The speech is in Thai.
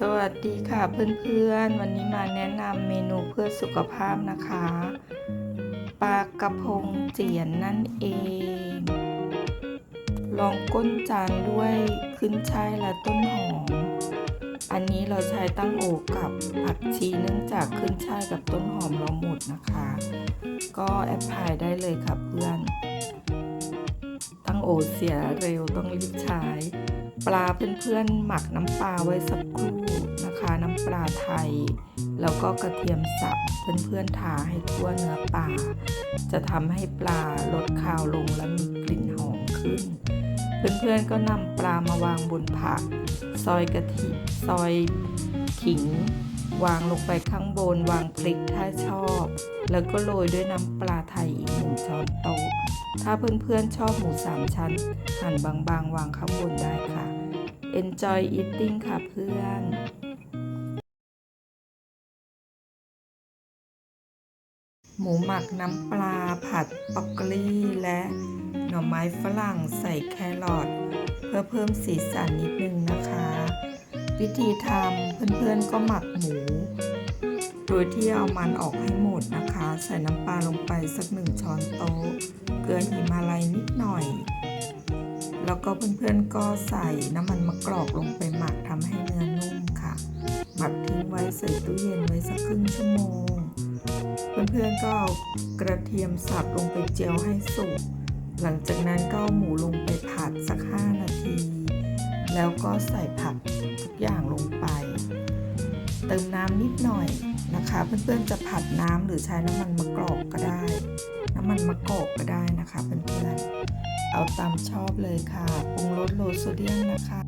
สวัสดีค่ะเพื่อนๆ วันนี้มาแนะนำเมนูเพื่อสุขภาพนะคะ ปลากระพงเจียนนั่นเอง ลองก้นจานด้วยขึ้นช่ายและต้นหอม อันนี้เราใช้ตั้งโอกับผักชีเนื่องจากขึ้นช่ายกับต้นหอมเราหมดนะคะ ก็แอปพลายได้เลยค่ะเพื่อน ตั้งโอเสียเร็วต้องรีบใช้ ปลาเพื่อนๆ หมักน้ำปลาไว้สักครู่นะคะ น้ำปลาไทย แล้วก็กระเทียมสับเพื่อนๆทาให้ทั่วเนื้อปลา จะทำให้ปลาลดคาวลงและมีกลิ่นหอมขึ้น เพื่อนๆก็นำปลามาวางบนผัก ซอยกะทิซอยขิง วางลงไปข้างบน วางพริกถ้าชอบ แล้วก็โรยด้วยน้ำปลาไทยอีกหนึ่งช้อนโต๊ะ ถ้าเพื่อนๆชอบหมูสามชั้น หั่นบางๆ วางข้างบนได้ค่ะ Enjoy eating ค่ะเพื่อนหมูหมักน้ำปลาผัดบรอกโคลีและหน่อไม้ฝรั่งใส่แครอทเพื่อเพิ่มสีสันนิดนึงนะคะ วิธีทำเพื่อนๆก็หมักหมู ดยที่เอามันออกให้หมดนะคะ ใส่น้ำปลาลงไปสักหนึ่งช้อนโต๊ะ เกลือหิมาลัยนิดหน่อย แล้วก็เพื่อนๆก็ใส่น้ำมันมะกรอกลงไปหมักทำให้เนื้อนุ่มค่ะ หมักทิ้งไว้ใส่ตู้เย็นไว้สักครึ่งชั่วโมง เพื่อนๆก็เอากระเทียมสับลงไปเจียวให้สุก หลังจากนั้นก็เอาหมูลงไปผัดสัก 5 นาที แล้วก็ใส่ผักทุกอย่างลงไป เติมน้ำนิดหน่อยนะคะ เพื่อนๆจะผัดน้ำหรือใช้น้ำมันมะกรอกก็ได้ น้ำมันมะกอกก็ได้นะคะเพื่อนๆเอาตามชอบเลยค่ะปรุงรสโลโซเดียมนะคะ